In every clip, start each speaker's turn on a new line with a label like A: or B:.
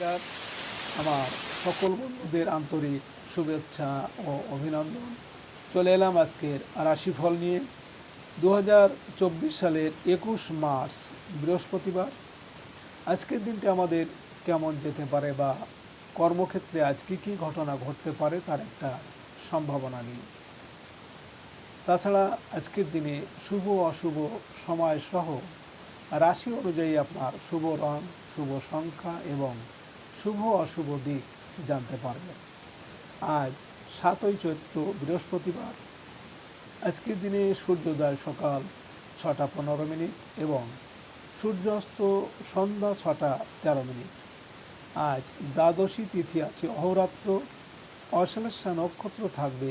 A: নমস্কার। আমার সকল বন্ধুদের আন্তরিক শুভেচ্ছা ও অভিনন্দন। চলে এলাম আজকের রাশিফল নিয়ে। দু হাজার চব্বিশ সালের একুশ মার্চ, বৃহস্পতিবার। আজকের দিনটি আমাদের কেমন যেতে পারে বা কর্মক্ষেত্রে আজ কী কী ঘটনা ঘটতে পারে তার একটা সম্ভাবনা নিয়ে। তাছাড়া আজকের দিনে শুভ অশুভ সময় সহ রাশি অনুযায়ী আপনার শুভ রং, শুভ সংখ্যা এবং শুভ অশুভ দিক জানতে পারবেন আজ সাতই চৈত্র, বৃহস্পতিবার। আজকের দিনে সূর্যোদয় সকাল ছটা পনেরো মিনিট এবং সূর্যাস্ত সন্ধ্যা ছটা তেরো মিনিট। আজ দ্বাদশী তিথি আছে অহরাত্র। অশ্লেষা নক্ষত্র থাকবে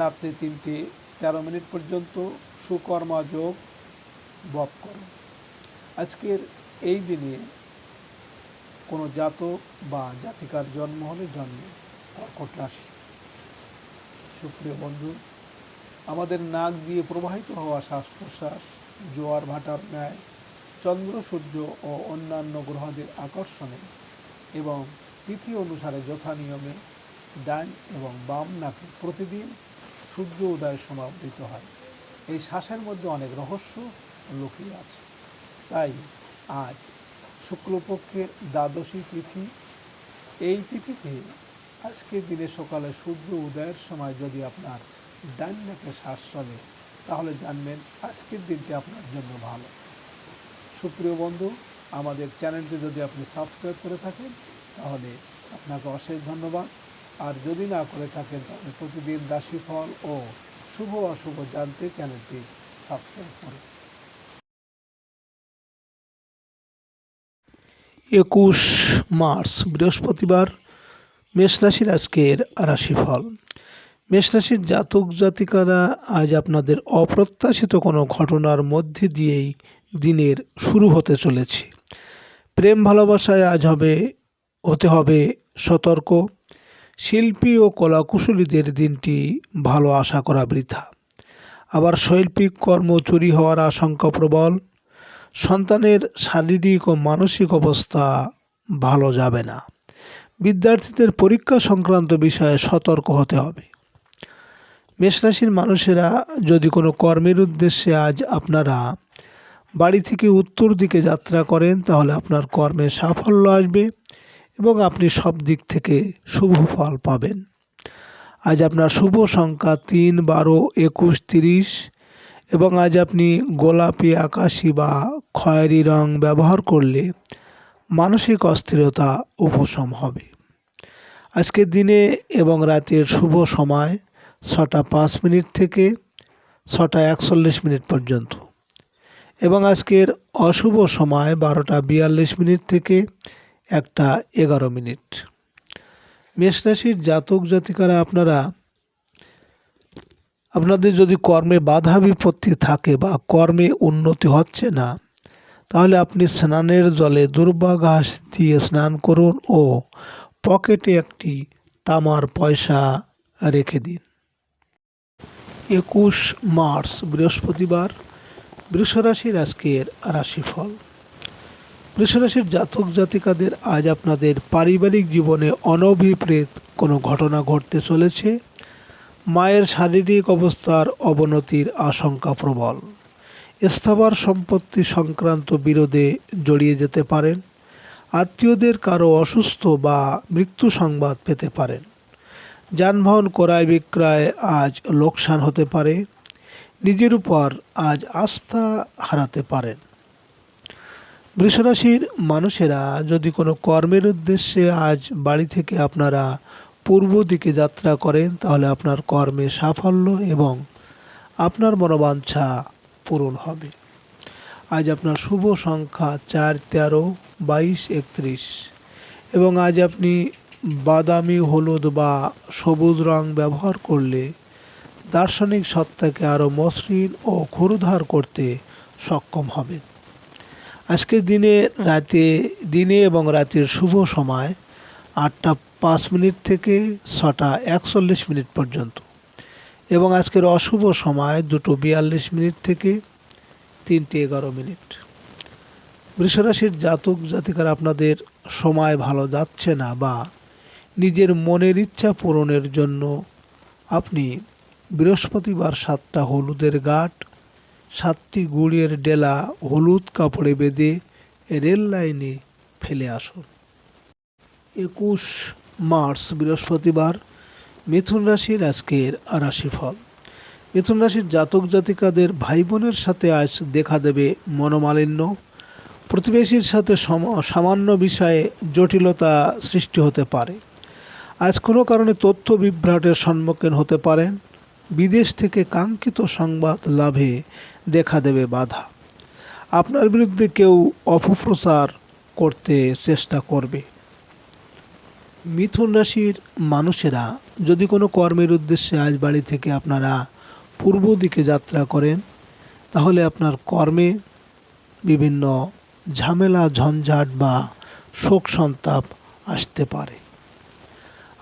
A: রাত্রে তিনটে তেরো মিনিট পর্যন্ত। সুকর্মা যোগ বপ করো। আজকের এই দিনে কোনো জাতক বা জাতিকার জন্ম হলে জন্ম কর্কট রাশি সুপ্রিয় বন্ধু, আমাদের নাক দিয়ে প্রবাহিত হওয়া শ্বাস প্রশ্বাস জোয়ার ভাটার ন্যায়, চন্দ্র, সূর্য ও অন্যান্য গ্রহদের আকর্ষণে এবং তিথি অনুসারে যথা নিয়মে ডান এবং বাম নাকে প্রতিদিন সূর্য উদয় সময় উদিত হয়। এই শ্বাসের মধ্যে অনেক রহস্য লুকিয়ে আছে। তাই আজ শুক্লপক্ষের দ্বাদশী তিথি। এই তিথিতে আজকের দিনে সকালে সূর্য উদয়ের সময় যদি আপনার ডান নাকে শ্বাস চলে, তাহলে জানবেন আজকের দিনটি আপনার জন্য ভালো। সুপ্রিয় বন্ধু, আমাদের চ্যানেলটি যদি আপনি সাবস্ক্রাইব করে থাকেন, তাহলে আপনাকে অশেষ ধন্যবাদ। আর যদি না করে থাকেন, তাহলে প্রতিদিন রাশিফল ও শুভ অশুভ জানতে চ্যানেলটি সাবস্ক্রাইব করুন।
B: একুশ মার্চ, বৃহস্পতিবার, মেষ রাশির আজকের রাশিফল। মেষ রাশির জাতক জাতিকারা, আজ আপনাদের অপ্রত্যাশিত কোনো ঘটনার মধ্যে দিয়েই দিনের শুরু হতে চলেছে। প্রেম ভালোবাসায় আজ হবে, হতে হবে সতর্ক। শিল্পী ও কলাকুশলীদের দিনটি ভালো আশা করা বৃথা। আবার শৈল্পিক কর্ম চুরি হওয়ার আশঙ্কা প্রবল। সন্তানের শারীরিক ও মানসিক অবস্থা ভালো যাবে না। বিদ্যার্থীদের পরীক্ষা সংক্রান্ত বিষয়ে সতর্ক হতে হবে। মেষরাশির মানুষেরা যদি কোনো কর্মের উদ্দেশ্যে আজ আপনারা বাড়ি থেকে উত্তর দিকে যাত্রা করেন, তাহলে আপনার কর্মে সাফল্য আসবে এবং আপনি সব দিক থেকে শুভ ফল পাবেন। আজ আপনার শুভ সংখ্যা তিন, বারো, একুশ, তিরিশ। এবং আজ আপনি গোলাপি, আকাশি বা খয়েরি রং ব্যবহার করলে মানসিক অস্থিরতা উপশম হবে। আজকের দিনে এবং রাতের শুভ সময় ছটা পাঁচ মিনিট থেকে ছটা একচল্লিশ মিনিট পর্যন্ত। এবং আজকের অশুভ সময় বারোটা বিয়াল্লিশ মিনিট থেকে একটা এগারো মিনিট। মেষ রাশির জাতক জাতিকারা আপনারা আপনাদের যদি কর্মে বাধা বিপত্তি থাকে বা কর্মে উন্নতি হচ্ছে না, তাহলে আপনি স্নানের জলে দুর্বাঘাস দিয়ে স্নান করুন ও পকেটে একটি তামার পয়সা রেখে দিন। একুশ মার্চ, বৃহস্পতিবার, বৃষরাশির আজকের রাশিফল। বৃষরাশির জাতক জাতিকাদের আজ আপনাদের পারিবারিক জীবনে অনভিপ্রেত কোনো ঘটনা ঘটতে চলেছে। মায়ের শারীরিক অবস্থার অবনতির আশঙ্কা প্রবল। স্থাবর সম্পত্তি সংক্রান্ত বিরোধে জড়িয়ে যেতে পারেন, আত্মীয়দের কারও অসুস্থ বা মৃত্যু সংবাদ পেতে পারেন। যানবাহন ক্রয় বিক্রয় আজ লোকসান হতে পারে, নিজের উপর আজ আস্থা হারাতে পারেন। বৃষরাশির মানুষেরা যদি কোনো কর্মের উদ্দেশ্যে আজ বাড়ি থেকে আপনারা পূর্ব দিকে যাত্রা করেন, তাহলে আপনার কর্মে সাফল্য এবং আপনার মনোবাঞ্ছা পূরণ হবে। আজ আপনার শুভ সংখ্যা চার, তেরো, বাইশ, একত্রিশ। এবং আজ আপনি বাদামি, হলুদ বা সবুজ রং ব্যবহার করলে দার্শনিক সত্তাকে আরও মসৃণ ও ক্ষুরধার করতে সক্ষম হবেন। আজকের দিনে রাতে, দিনে এবং রাতের শুভ সময় আটটা পাঁচ মিনিট থেকে ছটা, একচল্লিশ মিনিট পর্যন্ত। এবং আজকের অশুভ সময় দুটো বিয়াল্লিশ মিনিট থেকে তিনটে এগারো মিনিট। বৃষরাশির জাতক জাতিকার আপনাদের সময় ভালো যাচ্ছে না বা নিজের মনের ইচ্ছা পূরণের জন্য আপনি বৃহস্পতিবার সাতটা হলুদের গাঁট, সাতটি গুড়ের ডেলা হলুদ কাপড়ে বেঁধে রেল লাইনে ফেলে আসুন। একুশ মার্চ, বৃহস্পতিবার। মিথুন রাশির আজকের রাশিফল। মিথুন রাশির জাতক জাতিকাদের ভাই বোনের সাথে আজ দেখা দেবে মনোমালিন্য। প্রতিবেশীর সাথে সম- সামান্য বিষয়ে জটিলতা সৃষ্টি হতে পারে। আজ কোনো কারণে তথ্য বিভ্রাটের সম্মুখীন হতে পারেন। বিদেশ থেকে কাঙ্ক্ষিত সংবাদ লাভে দেখা দেবে বাধা। আপনার বিরুদ্ধে কেউ অপপ্রচার করতে চেষ্টা করবে। মিথুন রাশির মানুষেরা যদি কোনো কর্মের উদ্দেশ্যে আজ বাড়ি থেকে আপনারা পূর্ব দিকে যাত্রা করেন, তাহলে আপনার কর্মে বিভিন্ন ঝামেলা, ঝঞ্ঝাট বা শোক সন্তাপ আসতে পারে।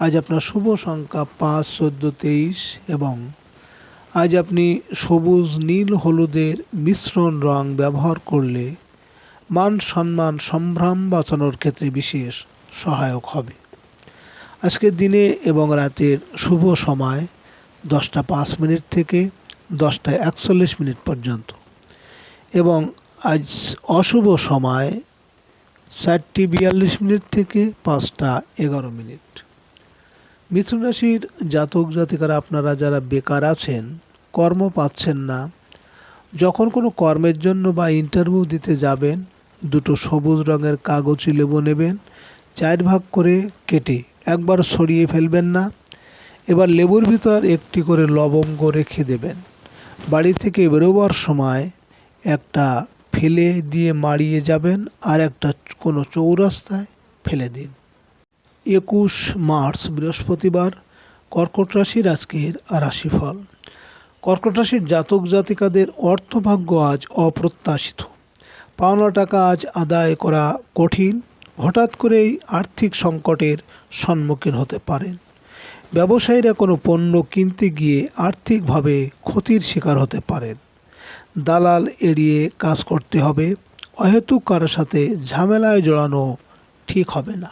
B: আজ আপনার শুভ সংখ্যা পাঁচ, চোদ্দ, তেইশ এবং আজ আপনি সবুজ, নীল, হলুদের মিশ্রণ রং ব্যবহার করলে মান সম্মান, সম্ভ্রম বাঁচানোর ক্ষেত্রে বিশেষ সহায়ক হবে। আজকের দিনে এবং রাতের শুভ সময় দশটা পাঁচ মিনিট থেকে দশটা একচল্লিশ মিনিট পর্যন্ত। এবং আজ অশুভ সময় চারটি বিয়াল্লিশ মিনিট থেকে পাঁচটা এগারো মিনিট। মিথুন রাশির জাতক জাতিকারা আপনারা যারা বেকার আছেন, কর্ম পাচ্ছেন না, যখন কোনো কর্মের জন্য বা ইন্টারভিউ দিতে যাবেন, দুটো সবুজ রঙের কাগজি লেবু নেবেন, চার ভাগ করে কেটে একবার সরিয়ে ফেলবেন না। এবার লেবুর ভিতর একটি করে লবঙ্গ রেখে দেবেন। বাড়ি থেকে বেরোবার সময় একটা ফেলে দিয়ে মারিয়ে যাবেন আর একটা কোনো চৌরাস্তায় ফেলে দিন। একুশ মার্চ, বৃহস্পতিবার, কর্কট রাশির আজকের রাশিফল। কর্কট রাশির জাতক জাতিকাদের অর্থভাগ্য আজ অপ্রত্যাশিত। পাওনা টাকা আজ আদায় করা কঠিন। হঠাৎ করেই আর্থিক সংকটের সম্মুখীন হতে পারেন। ব্যবসায়ীরা কোনো পণ্য কিনতে গিয়ে আর্থিকভাবে ক্ষতির শিকার হতে পারেন। দালাল এড়িয়ে কাজ করতে হবে, অহেতুক কারোর সাথে ঝামেলায় জড়ানো ঠিক হবে না।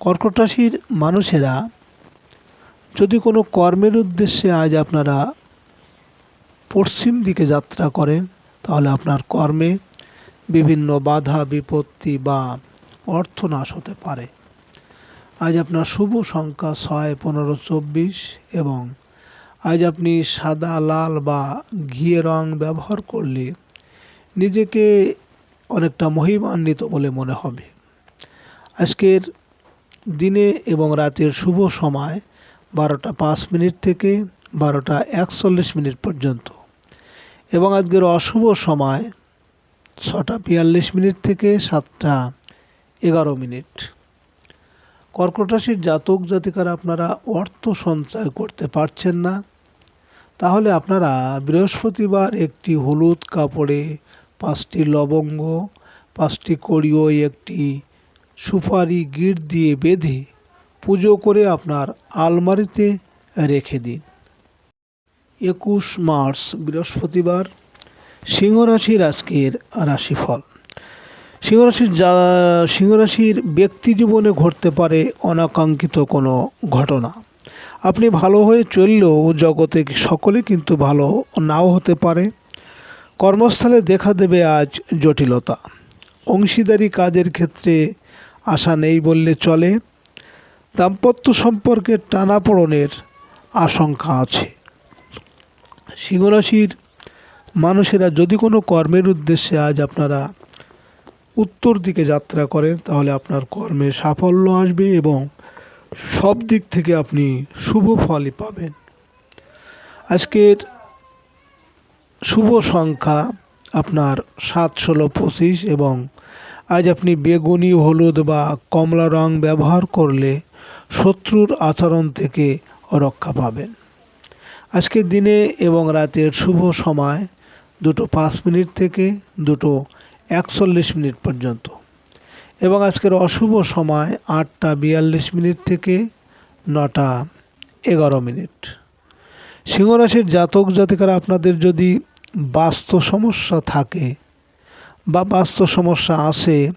B: কর্কট রাশির মানুষেরা, যদি কোনো কর্মের উদ্দেশ্যে আজ আপনারা পশ্চিম দিকে যাত্রা করেন, তাহলে আপনার কর্মে বিভিন্ন বাধা, বিপত্তি বা অর্থনাশ হতে পারে। আজ আপনার শুভ সংখ্যা ছয়, পনেরো, চব্বিশ এবং আজ আপনি সাদা, লাল বা ঘিয়ে রং ব্যবহার করলে নিজেকে অনেকটা মহিমান্বিত বলে মনে হবে। আজকের দিনে এবং রাতের শুভ সময় বারোটা পাঁচ মিনিট থেকে বারোটা একচল্লিশ মিনিট পর্যন্ত এবং আজকের অশুভ সময় ছটা বিয়াল্লিশ মিনিট থেকে সাতটা এগারো মিনিট। কর্কট রাশির জাতক জাতিকারা আপনারা অর্থ সঞ্চয় করতে পারছেন না। তাহলে আপনারা বৃহস্পতিবার একটি হলুদ কাপড়ে, পাঁচটি লবঙ্গ, পাঁচটি কড়িও, একটি সুপারি গিট দিয়ে বেঁধে পুজো করে আপনার আলমারিতে রেখে দিন। একুশ মার্চ বৃহস্পতিবার, সিংহ রাশির আজকের রাশিফল। সিংহরাশির যা, সিংহরাশির ব্যক্তি জীবনে ঘটতে পারে অনাকাঙ্ক্ষিত কোনো ঘটনা। আপনি ভালো হয়ে চললেও জগতে সকলে কিন্তু ভালো নাও হতে পারে। কর্মস্থলে দেখা দেবে আজ জটিলতা। অংশীদারি কাজের ক্ষেত্রে আশা নেই বললে চলে। দাম্পত্য সম্পর্কে টানাপোড়নের আশঙ্কা আছে। সিংহরাশির মানুষেরা যদি কোনো কর্মের উদ্দেশ্যে আজ আপনারা উত্তর দিকে যাত্রা করেন, তাহলে আপনার কর্মে সাফল্য আসবে এবং সব দিক থেকে আপনি শুভ ফলই পাবেন। আজকের শুভ সংখ্যা আপনার সাত ষোলো পঁচিশ এবং আজ আপনি বেগুনি, হলুদ বা কমলা রং ব্যবহার করলে শত্রুর আচরণ থেকে রক্ষা পাবেন। আজকের দিনে এবং রাতের শুভ সময় দুটো পাঁচ মিনিট থেকে দুটো একচল্লিশ মিনিট পর্যন্ত। এবং আজকের অশুভ সময় আটটা বিয়াল্লিশ মিনিট থেকে নটা এগারো মিনিট। সিংহরাশির জাতক জাতিকারা, আপনাদের যদি বাস্তু সমস্যা থাকে বা বাস্তু সমস্যা আসে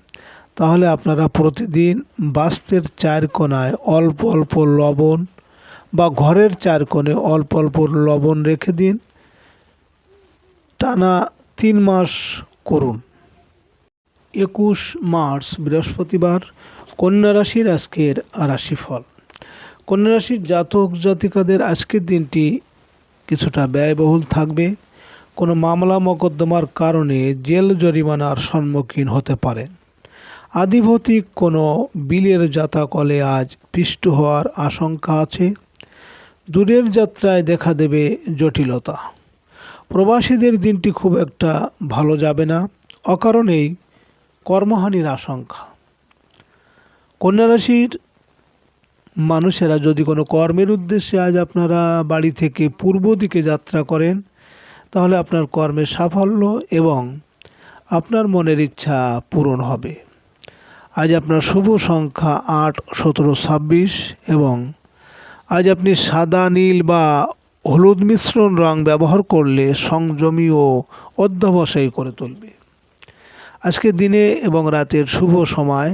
B: তাহলে আপনারা প্রতিদিন বাস্তের চার কোণায় অল্প অল্প লবণ বা ঘরের চার কোণে অল্প অল্প লবণ রেখে দিন। টানা তিন মাস করুন। একুশ মার্চ, বৃহস্পতিবার, কন্যা রাশির আজকের রাশিফল। কন্যা রাশির জাতক জাতিকাদের আজকের দিনটি কিছুটা ব্যয়বহুল থাকবে। কোনো মামলা মোকদ্দমার কারণে জেল জরিমানার সম্মুখীন হতে পারেন। আধিভৌতিক কোনো বিলের জাতাকলে আজ পিষ্ট হওয়ার আশঙ্কা আছে। দূরের যাত্রায় দেখা দেবে জটিলতা। প্রবাসীদের দিনটি খুব একটা ভালো যাবে না। অকারণেই কর্মহানির আশঙ্কা। কন্যা রাশির মানুষেরা যদি কোনো কর্মের উদ্দেশ্যে আজ আপনারা বাড়ি থেকে পূর্ব দিকে যাত্রা করেন, তাহলে আপনার কর্মের সাফল্য এবং আপনার মনের ইচ্ছা পূরণ হবে। আজ আপনার শুভ সংখ্যা আট, সতেরো, ছাব্বিশ এবং আজ আপনি সাদা, নীল বা হলুদ মিশ্রণ রং ব্যবহার করলে সংযমী ও অধ্যবসায়ী করে তুলবে। আজকে দিনে এবং রাতের শুভ সময়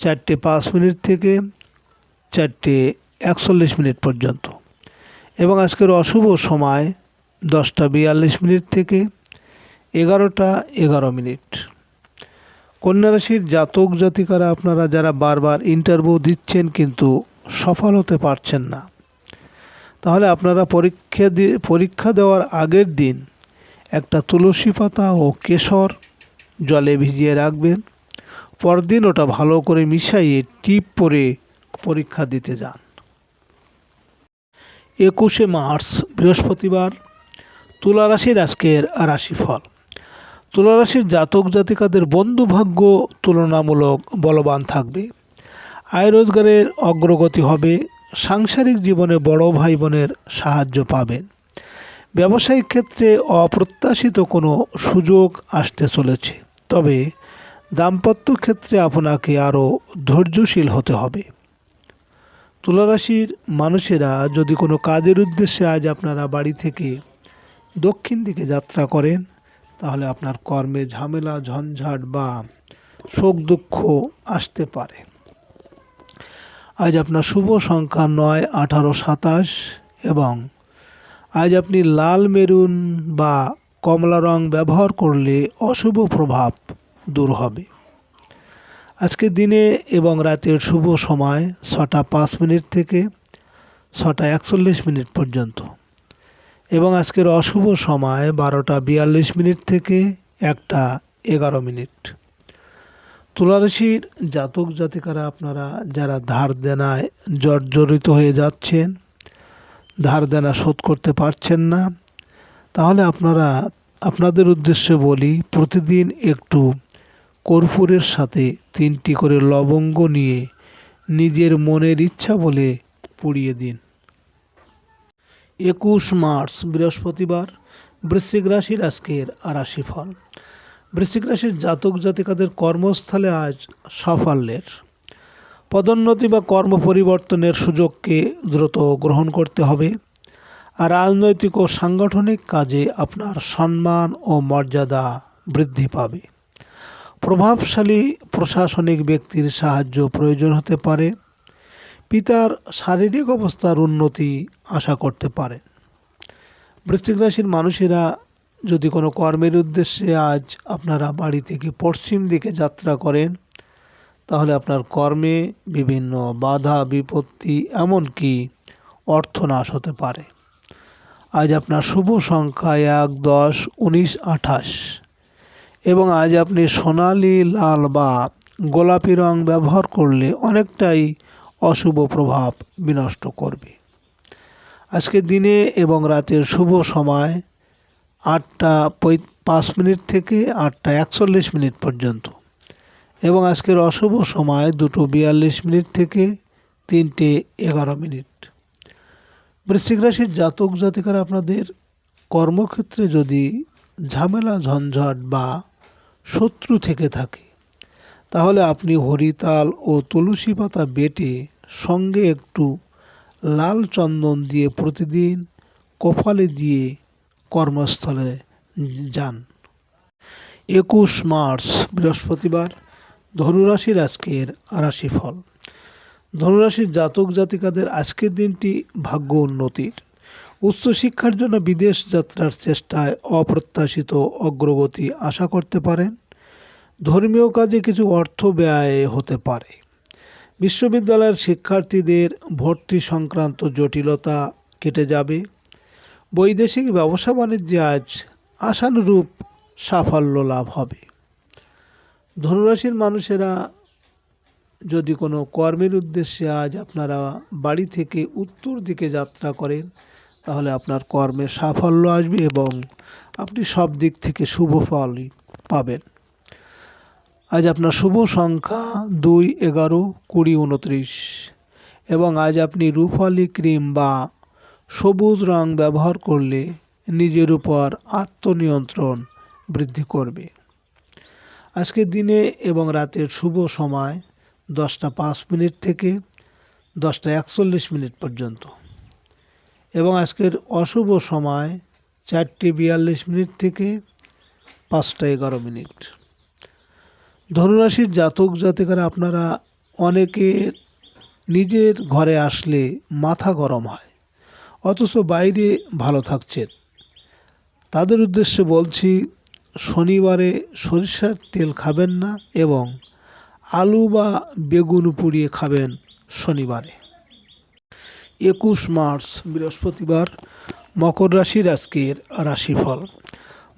B: চারটে পাঁচ মিনিট থেকে চারটে একচল্লিশ মিনিট পর্যন্ত। এবং আজকের অশুভ সময় দশটা বিয়াল্লিশ মিনিট থেকে এগারোটা এগারো মিনিট। কন্যা রাশির জাতক জাতিকারা আপনারা যারা বারবার ইন্টারভিউ দিচ্ছেন কিন্তু সফল হতে পারছেন না, তাহলে আপনারা পরীক্ষা দিয়ে পরীক্ষা দেওয়ার আগের দিন একটা তুলসী পাতা ও কেশর জলে ভিজিয়ে রাখবেন। পরদিন ওটা ভালো করে মিশাইয়ে টিপ পরে পরীক্ষা দিতে যান। একুশে মার্চ, বৃহস্পতিবার তুলা রাশির আজকের রাশিফল। তুলা রাশির জাতক জাতিকাদের বন্ধু ভাগ্য তুলনামূলক বলবান থাকবে। আয় রোজগারের অগ্রগতি হবে, সাংসারিক জীবনে বড় ভাই বোনের সাহায্য পাবেন। ব্যবসায়িক ক্ষেত্রে অপ্রত্যাশিত কোনো সুযোগ আসতে চলেছে। তবে দাম্পত্য ক্ষেত্রে আপনাকে আরও ধৈর্যশীল হতে হবে। তুলারাশির মানুষেরা যদি কোনো কাজের উদ্দেশ্যে আজ আপনারা বাড়ি থেকে দক্ষিণ দিকে যাত্রা করেন, তাহলে আপনার কর্মে ঝামেলা, ঝঞ্ঝাট বা শোক দুঃখ আসতে পারে। আজ আপনার শুভ সংখ্যা নয়, আঠারো, সাতাশ এবং আজ আপনি লাল, মেরুন বা কমলা রং ব্যবহার করলে অশুভ প্রভাব দূর হবে। আজকে দিনে এবং রাতের শুভ সময় ছটা পাঁচ মিনিট থেকে ছটা একচল্লিশ মিনিট পর্যন্ত এবং আজকের অশুভ সময় বারোটা বিয়াল্লিশ মিনিট থেকে একটা এগারো মিনিট। তুলারাশির জাতক জাতিকারা আপনারা যারা ধার দেনায় জর্জরিত হয়ে যাচ্ছেন, ধার দেনা শোধ করতে পারছেন না তাহলে আপনারা আপনাদের উদ্দেশ্যে বলি, প্রতিদিন একটু কর্পূরের সাথে তিনটি করে লবঙ্গ নিয়ে নিজের মনের ইচ্ছা বলে পুড়িয়ে দিন। একুশ মার্চ, বৃহস্পতিবার, বৃশ্চিক রাশির আজকের রাশিফল বৃশ্চিক রাশির জাতক জাতিকাদের কর্মস্থলে আজ সাফল্যের। পদোন্নতি বা কর্ম পরিবর্তনের সুযোগকে দ্রুত গ্রহণ করতে হবে। রাজনৈতিক ও সাংগঠনিক কাজে আপনার সম্মান ও মর্যাদা বৃদ্ধি পাবে। প্রভাবশালী প্রশাসনিক ব্যক্তির সাহায্য প্রয়োজন হতে পারে। পিতার শারীরিক অবস্থার উন্নতি আশা করতে পারে। বৃশ্চিক রাশির মানুষেরা যদি কোনো কর্মের উদ্দেশ্যে আজ আপনারা বাড়ি থেকে পশ্চিম দিকে যাত্রা করেন, তাহলে আপনার কর্মে বিভিন্ন বাধা, বিপত্তি, এমনকি অর্থনাশ হতে পারে। আজ আপনার শুভ সংখ্যা এক, দশ, উনিশ, আঠাশ। এবং আজ আপনি সোনালি, লাল বা গোলাপি রং ব্যবহার করলে অনেকটাই অশুভ প্রভাব বিনষ্ট করবে। আজকে দিনে এবং রাতের শুভ সময় আটটা পাঁচ মিনিট থেকে আটটা একচল্লিশ মিনিট পর্যন্ত। এবং আজকের অশুভ সময় দুটো বিয়াল্লিশ মিনিট থেকে তিনটে এগারো মিনিট। বৃশ্চিক রাশির জাতক জাতিকারা আপনাদের কর্মক্ষেত্রে যদি ঝামেলা, ঝঞ্ঝাট বা শত্রু থেকে থাকে, তাহলে আপনি হরিতাল ও তুলসী পাতা বেটে সঙ্গে একটু লাল চন্দন দিয়ে প্রতিদিন কপালে দিয়ে কর্মস্থলে যান। একুশ মার্চ, বৃহস্পতিবার, ধনুরাশির আজকের রাশিফল। ধনুরাশির জাতক জাতিকাদের আজকের দিনটি ভাগ্য উন্নতির। উচ্চশিক্ষার জন্য বিদেশ যাত্রার চেষ্টায় অপ্রত্যাশিত অগ্রগতি আশা করতে পারেন। ধর্মীয় কাজে কিছু অর্থ ব্যয় হতে পারে। বিশ্ববিদ্যালয়ের শিক্ষার্থীদের ভর্তি সংক্রান্ত জটিলতা কেটে যাবে। বৈদেশিক ব্যবসা বাণিজ্যে আজ আশানুরূপ সাফল্য লাভ হবে। ধনুরাশির মানুষেরা যদি কোনো কর্মের উদ্দেশ্যে আজ আপনারা বাড়ি থেকে উত্তর দিকে যাত্রা করেন, তাহলে আপনার কর্মে সাফল্য আসবে এবং আপনি সব দিক থেকে শুভ ফলই পাবেন। আজ আপনার শুভ সংখ্যা দুই, এগারো, কুড়ি, উনত্রিশ এবং আজ আপনি রুফালি ক্রিম বা সবুজ রং ব্যবহার করলে নিজের উপর আত্মনিয়ন্ত্রণ বৃদ্ধি করবে। আজকের দিনে এবং রাতের শুভ সময় দশটা পাঁচ মিনিট থেকে দশটা একচল্লিশ মিনিট পর্যন্ত। এবং আজকের অশুভ সময় চারটে বিয়াল্লিশ মিনিট থেকে পাঁচটা এগারো মিনিট। ধনুরাশির জাতক জাতিকারা আপনারা অনেকে নিজের ঘরে আসলে মাথা গরম হয়, অথচ বাইরে ভালো থাকছেন। তাদের উদ্দেশ্যে বলছি, শনিবারে সরিষার তেল খাবেন না এবং আলু বা বেগুন পুড়িয়ে খাবেন শনিবারে। একুশ মার্চ, বৃহস্পতিবার, মকর রাশির আজকের রাশিফল।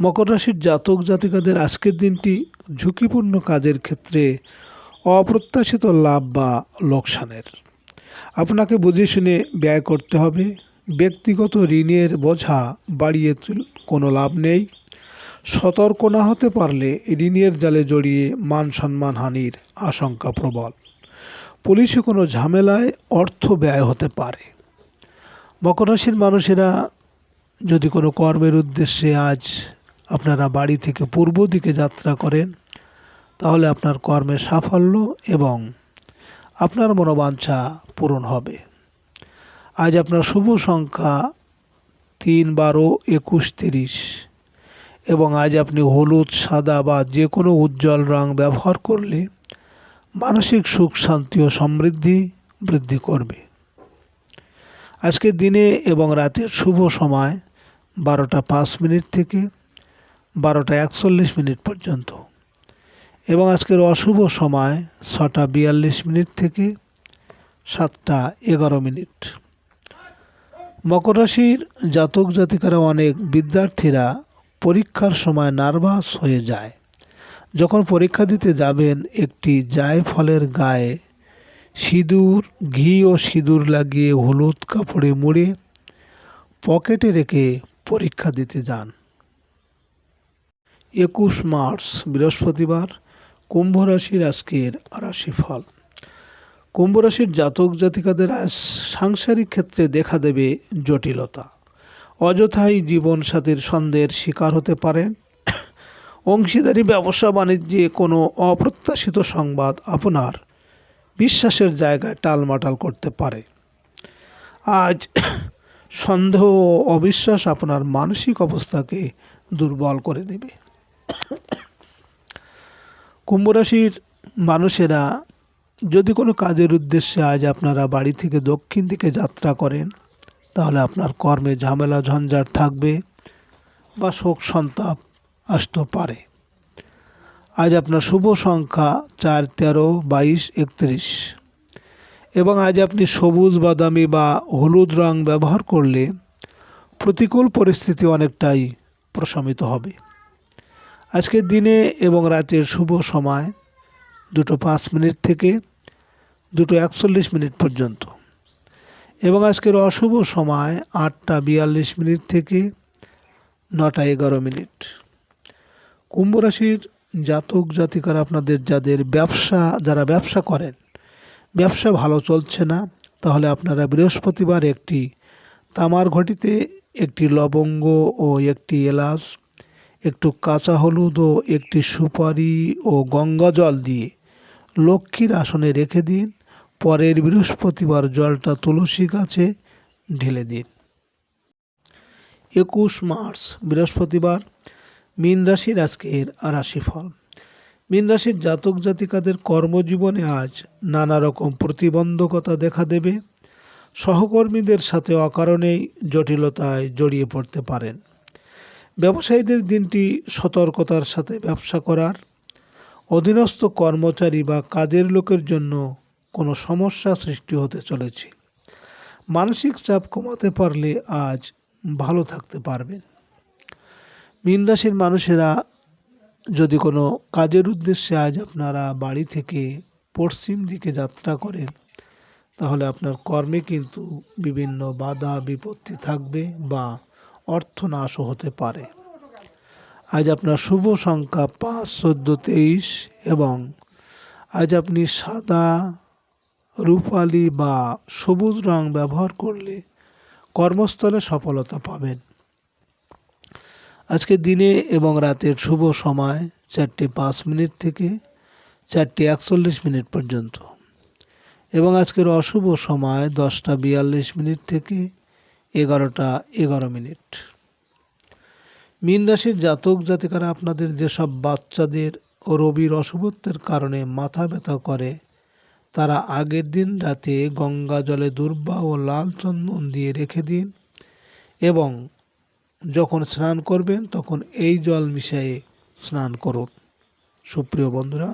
B: মকর রাশির জাতক জাতিকাদের আজকের দিনটি ঝুঁকিপূর্ণ কাজের ক্ষেত্রে অপ্রত্যাশিত লাভ বা লোকসানের। আপনাকে বুঝে শুনে ব্যয় করতে হবে। ব্যক্তিগত ঋণের বোঝা বাড়িয়ে কোনো লাভ নেই। সতর্ক না হতে পারলে ঋণের জালে জড়িয়ে মান সম্মান হানির আশঙ্কা প্রবল। পুলিশে কোনো ঝামেলায় অর্থ ব্যয় হতে পারে। মকর রাশির মানুষেরা যদি কোনো কর্মের উদ্দেশ্যে আজ আপনারা বাড়ি থেকে পূর্ব দিকে যাত্রা করেন, তাহলে আপনার কর্মে সাফল্য এবং আপনার মনোবাঞ্ছা পূরণ হবে। আজ আপনার শুভ সংখ্যা তিন বারো একুশ তিরিশ। এবং আজ আপনি হলুদ, সাদা বা যে কোনো উজ্জ্বল রং ব্যবহার করলে মানসিক সুখ, শান্তি ও সমৃদ্ধি বৃদ্ধি করবে। আজকের দিনে এবং রাতের শুভ সময় বারোটা পাঁচ মিনিট থেকে বারোটা একচল্লিশ মিনিট পর্যন্ত এবং আজকের অশুভ সময় ছটা বিয়াল্লিশ মিনিট থেকে সাতটা এগারো মিনিট। মকর রাশির জাতক জাতিকারা অনেক বিদ্যার্থীরা পরীক্ষার সময় নার্ভাস হয়ে যায়। যখন পরীক্ষা দিতে যাবেন একটি জায়ফলের গায়ে সিঁদুর, ঘি ও সিঁদুর লাগিয়ে হলুদ কাপড়ে মুড়ে পকেটে রেখে পরীক্ষা দিতে যান। একুশ মার্চ, বৃহস্পতিবার, কুম্ভ রাশির আজকের রাশিফল। কুম্ভ রাশির জাতক জাতিকাদের আজ সাংসারিক ক্ষেত্রে দেখা দেবে জটিলতা। অযথাই জীবন সাথীর সন্দেহের শিকার হতে পারেন অংশীদারি, ব্যবসা, বাণিজ্যে কোনো অপ্রত্যাশিত সংবাদ আপনার বিশ্বাসের জায়গায় টালমাটাল করতে পারে। আজ সন্দেহ ও অবিশ্বাস আপনার মানসিক অবস্থাকে দুর্বল করে দেবে। কুম্ভ রাশির মানুষেরা যদি কোনো কাজের উদ্দেশ্যে আজ আপনারা বাড়ি থেকে দক্ষিণ দিকে যাত্রা করেন তাহলে আপনার কর্মে ঝামেলা, ঝঞ্ঝাট থাকবে বা শোক সন্তাপ আসতে পারে। আজ আপনার শুভ সংখ্যা চার, তেরো, বাইশ, একত্রিশ। এবং আজ আপনি সবুজ, বাদামি বা হলুদ রং ব্যবহার করলে প্রতিকূল পরিস্থিতি অনেকটাই প্রশমিত হবে। আজকের দিনে এবং রাতের শুভ সময় দুটো পাঁচ মিনিট থেকে দুটো একচল্লিশ মিনিট পর্যন্ত। এবং আজকের অশুভ সময় আটটা বিয়াল্লিশ মিনিট থেকে নটা এগারো মিনিট। কুম্ভ রাশির জাতক জাতিকার আপনাদের যাদের ব্যবসা, যারা ব্যবসা করেন, ব্যবসা ভালো চলছে না, তাহলে আপনারা বৃহস্পতিবার একটি তামার ঘটিতে একটি লবঙ্গ ও একটি এলাচ, একটু কাঁচা হলুদ ও একটি সুপারি ও গঙ্গা জল দিয়ে লক্ষ্মীর আসনে রেখে দিন। পরের বৃহস্পতিবার জলটা তুলসী গাছে ঢেলে দিন। একুশ মার্চ, বৃহস্পতিবার, মীন রাশির আজকের রাশিফল। মীন রাশির জাতক জাতিকাদের কর্মজীবনে আজ নানা রকম প্রতিবন্ধকতা দেখা দেবে। সহকর্মীদের সাথে অকারণেই জটিলতায় জড়িয়ে পড়তে পারেন। ব্যবসায়ীদের দিনটি সতর্কতার সাথে ব্যবসা করার। অধীনস্থ কর্মচারী বা কাজের লোকের জন্য কোনো সমস্যা সৃষ্টি হতে চলেছে। মানসিক চাপ কমাতে পারলে আজ ভালো থাকতে পারবেন। মীন রাশির মানুষেরা যদি কোনো কাজের উদ্দেশ্যে আজ আপনারা বাড়ি থেকে পশ্চিম দিকে যাত্রা করেন, তাহলে আপনার কর্মে কিন্তু বিভিন্ন বাধা বিপত্তি থাকবে বা অর্থনাশও হতে পারে। আজ আপনার শুভ সংখ্যা পাঁচ, চোদ্দ, তেইশ এবং আজ আপনি সাদা রূপালি বা সবুজ রং ব্যবহার করলে কর্মস্থলে সফলতা পাবেন। আজকে দিনে এবং রাতের শুভ সময় চারটে পাঁচ মিনিট থেকে চারটে একচল্লিশ মিনিট পর্যন্ত। এবং আজকের অশুভ সময় দশটা বিয়াল্লিশ মিনিট থেকে এগারোটা এগারো মিনিট। মীন রাশির জাতক জাতিকারা আপনাদের যেসব বাচ্চাদের রবির অশুভত্বের কারণে মাথা ব্যথা করে তারা আগের দিন রাতে গঙ্গা জলে দুর্বা ও লাল চন্দন দিয়ে রেখে দিন এবং যখন স্নান করবেন তখন এই জল মিশিয়ে স্নান করুন। সুপ্রিয় বন্ধুরা